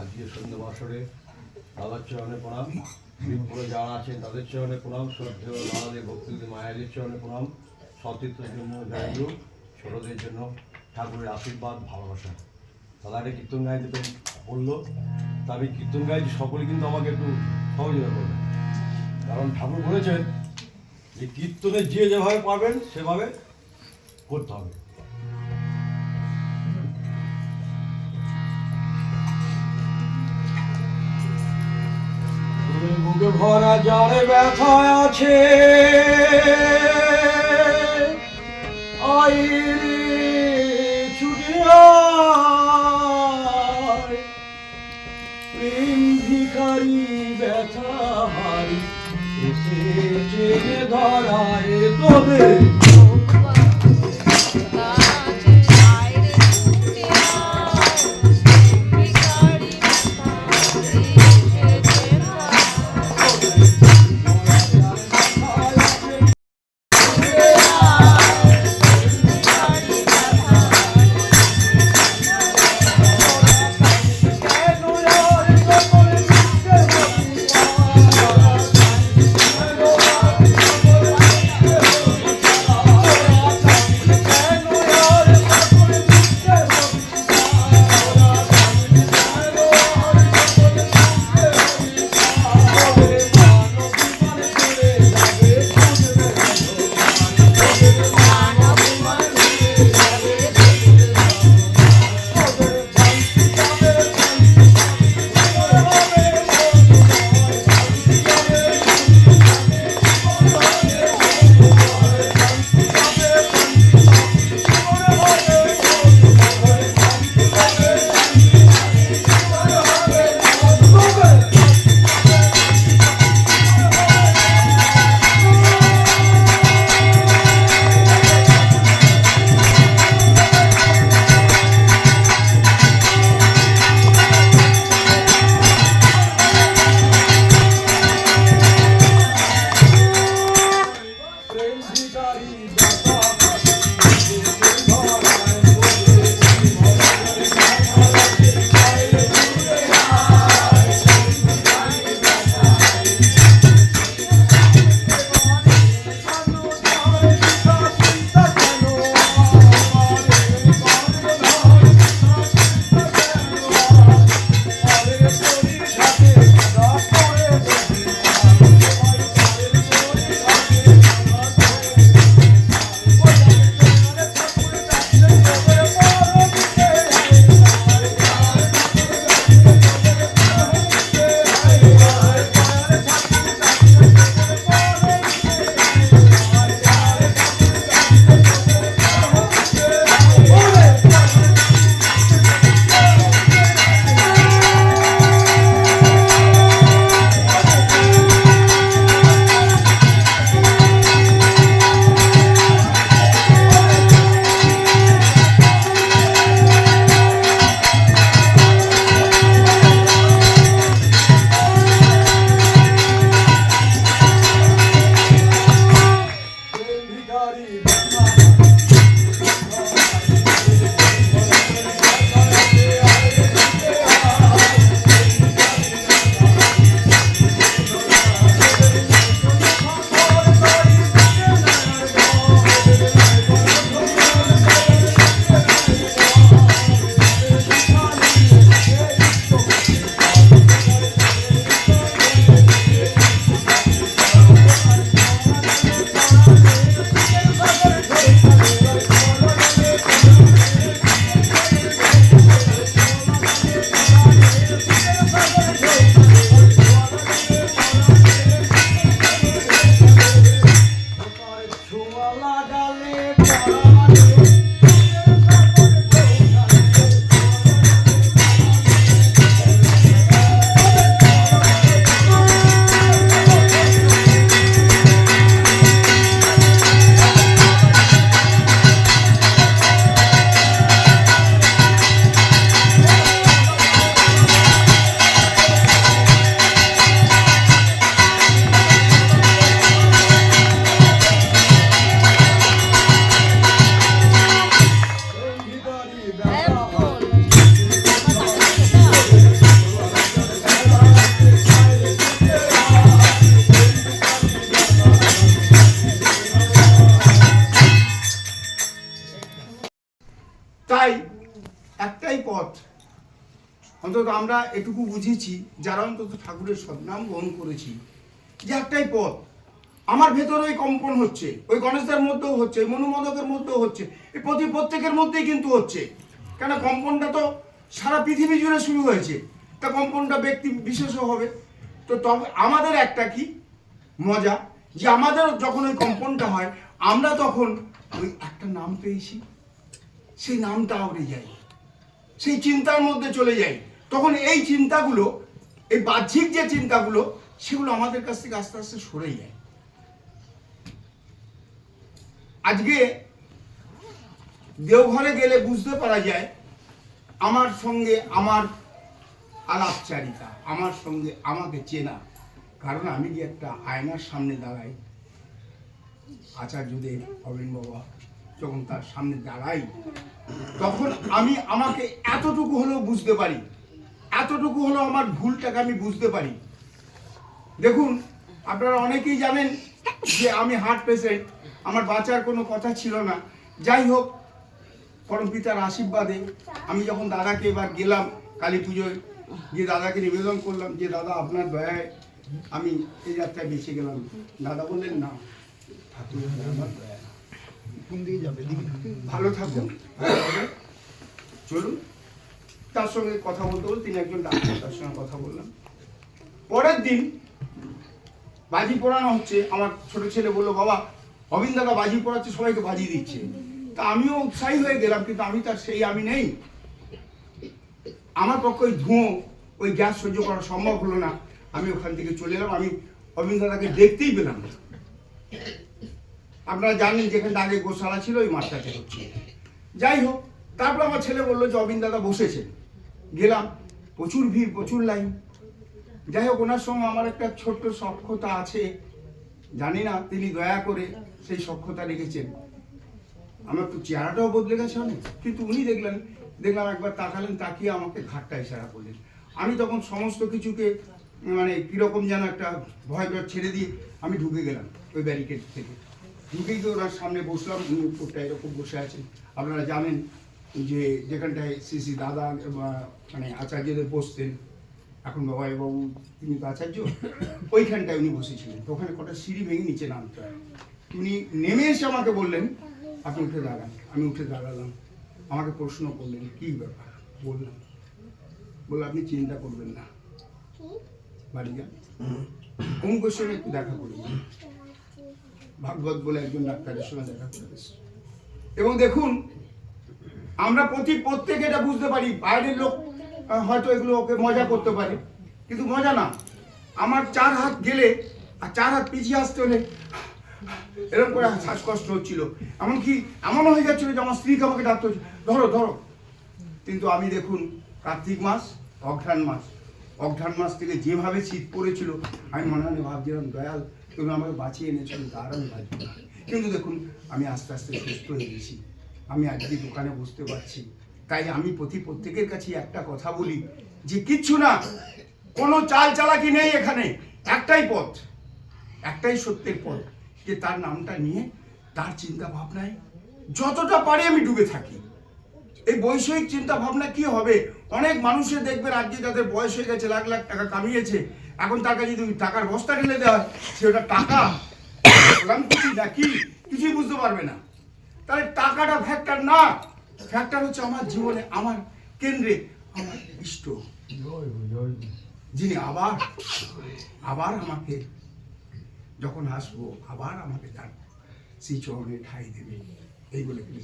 আজকে সন্ধ্যা বছরে দাদার চরণে প্রণাম। বিপুরে যারা আছেন তাদের চরণে প্রণাম। শ্রদ্ধেয় দাদাদের ভক্তিদের মায়েদের চরণে প্রণাম। সতীর্থের জন্য জয়গুরু ছোটদের জন্য ঠাকুরের আশীর্বাদ, ভালোবাসা। দাদাটা কীর্তন গাইতে পেরে বলল, তা আমি কীর্তন গাইছি, সকলে কিন্তু আমাকে একটু সহযোগিতা করবে। কারণ ঠাকুর বলেছেন যে কীর্তনে যে যেভাবে পারবেন, সেভাবে করতে হবে। বুক ভরা যারে ব্যথা আছে আইরে ছুটে আয়। প্রেম ভিখারি ব্যথা হারি এসে ধরায় তোদের অন্তত আমরা এটুকু বুঝেছি, যারা অন্তত ঠাকুরের সদ্নাম গ্রহণ করেছি। যে একটাই পথ। আমার ভেতরে ওই কম্পন হচ্ছে, ওই গণেশদের মধ্যেও হচ্ছে, ওই মনুমদকের মধ্যেও হচ্ছে, এই প্রতি প্রত্যেকের মধ্যেই কিন্তু হচ্ছে। কেন কম্পনটা তো সারা পৃথিবী জুড়ে শুরু হয়েছে, তা কম্পনটা ব্যক্তি বিশেষও হবে। তো তবে আমাদের একটা কি? মজা, যে আমাদের যখন ওই কম্পনটা হয়, আমরা তখন ওই একটা নাম পেয়েছি। সেই নামটা আউড়ে যাই সেই চিন্তার মধ্যে চলে যাই। তখন এই চিন্তাগুলো, এই বাহ্যিক যে চিন্তাগুলো, সেগুলো আমাদের কাছ থেকে আস্তে আস্তে সরে যায়। আজকে দেওঘরে গেলে বুঝতে পারা যায়, আমার সঙ্গে আমার আলাপচারিতা, আমার সঙ্গে আমাকে চেনা। কারণ আমি কি একটা আয়নার সামনে দাঁড়াই আচার্যদেব অবিন বাবা যখন তার সামনে দাঁড়াই, তখন আমি আমাকে এতটুকু হলেও বুঝতে পারি। এতটুকু হলেও আমার ভুলটাকে আমি বুঝতে পারি। দেখুন আপনারা অনেকেই জানেন যে আমি হার্ট পেশেন্ট আমার বাঁচার কোনো কথা ছিল না। যাই হোক পরম পিতার আশীর্বাদে আমি যখন দাদাকে এবার গেলাম কালী পুজোয় গিয়ে দাদাকে নিবেদন করলাম যে দাদা আপনার দয়ায় আমি এই যাত্রায় বেঁচে গেলাম। দাদা বললেন না দয়া আমার দয়া কোন দিকে যাবে? ভালো থাকুন। চলুন। তার সঙ্গে কথা বলতে বলতে তিনি একজন ডাক্তার, তার সঙ্গে কথা বললাম। পরের দিন বাজি পোড়ানো হচ্ছে। আমার ছোট ছেলে বলল, বাবা অবিন দাদা বাজি পোড়াচ্ছে, সবাইকে বাজি দিচ্ছে। তা আমিও উৎসাহী হয়ে গেলাম, কিন্তু আমি তার সেই আমি নেই। আমার পক্ষে ওই ধোঁয়া, ওই গ্যাস সহ্য করা সম্ভব হলো না। আমি ওখান থেকে চলে এলাম। আমি অবিন দাদাকে দেখতেই পেলাম না। আপনারা জানেন যেখানটা আগে গোশালা ছিল, ওই মাঠটাতে হচ্ছে। যাই হোক তারপর আমার ছেলে বলল যে, অবিন দাদা বসেছে। গেলাম। প্রচুর ভিড়, প্রচুর লাইন। যাই হোক, ওনার সঙ্গে আমার একটা ছোট্ট সক্ষতা আছে। জানি না, তিনি দয়া করে সেই সক্ষতা রেখেছেন। আমার তো চেহারাটাও বদলে গেছে অনেক। কিন্তু উনি দেখলেন, দেখলাম একবার তাকালেন, তাকিয়ে আমাকে ঘাটটা ইশারা করলেন। আমি তখন সমস্ত কিছুকে মানে কীরকম যেন একটা ভয় ভয় ছেড়ে দিয়ে আমি ঢুকে গেলাম ওই ব্যারিকেড থেকে। ঢুকে গিয়ে ওনার সামনে বসলাম, উনি উপরটা এরকম বসে আছেন। আপনারা জানেন যে যেখানটায় শ্রী শ্রী দাদা বা মানে আচার্যদের বসতেন, এখন বাবা এবং তিনি তো আচার্য, ওইখানটায় উনি বসেছিলেন। তো ওখানে কটা সিঁড়ি ভেঙে নিচে নামতে হয়। উনি নেমে এসে আমাকে বললেন, আপনি উঠে দাঁড়ান, আমি উঠে দাঁড়ালাম। আমাকে প্রশ্ন করলেন, কি ব্যাপার? বললাম, বলল, আপনি চিন্তা করবেন না। বাড়ি যান। অমুকের সঙ্গে একটু দেখা করবেন ভাগবত বলে একজন ডাক্তারের সঙ্গে দেখা করে এবং দেখুন আমরা প্রতি প্রত্যেকে এটা বুঝতে পারি, বাইরের লোক হয়তো এগুলো ওকে মজা করতে পারে, কিন্তু মজা না। আমার চার হাত গেলে, আর চার হাত পিছিয়ে আসতে হলে, এরকম করে শ্বাসকষ্ট হচ্ছিল। এমনকি এমনও হয়ে যাচ্ছিল যে আমার স্ত্রীকে আমাকে ডাকতে ধরো ধরো। কিন্তু আমি দেখুন, কার্তিক মাস, অঘ্রাণ মাস। অঘ্রাণ মাস থেকে যেভাবে শীত পড়েছিল, আমি মনে মনে ভাবছিলাম, দয়াল, তুমি আমাকে বাঁচিয়ে আমি বাঁচব না কিন্তু দেখুন, আমি আস্তে আস্তে সুস্থ হয়ে গেছি। আমি আজকে দোকানে বসতে পারছি তাই আমি প্রতি প্রত্যেকের কাছে একটা কথা বলি যে কিচ্ছু না, কোনো চাল চালাকি নেই এখানে। একটাই পথ, একটাই সত্যের পথ যে তার নামটা নিয়ে তার চিন্তা ভাবনায় যতটা পারি আমি ডুবে থাকি। এই বৈষয়িক চিন্তা ভাবনা কি হবে? অনেক মানুষের দেখবেন আজকে যাদের বয়স হয়ে গেছে, লাখ লাখ টাকা কামিয়েছে, এখন তার কাছে যদি টাকার বস্তা ঢেলে দেওয়া সেটা টাকা কিছুই বুঝতে পারবে না। তাহলে টাকাটা না। ফ্যাক্টর হচ্ছে আমার জীবনে, আমার কেন্দ্রে, আমার ইষ্ট। যিনি আবার আবার আমাকে যখন আসব, আবার আমাকে তার সেই চরণে ঠাই দেবে। এই বলে তিনি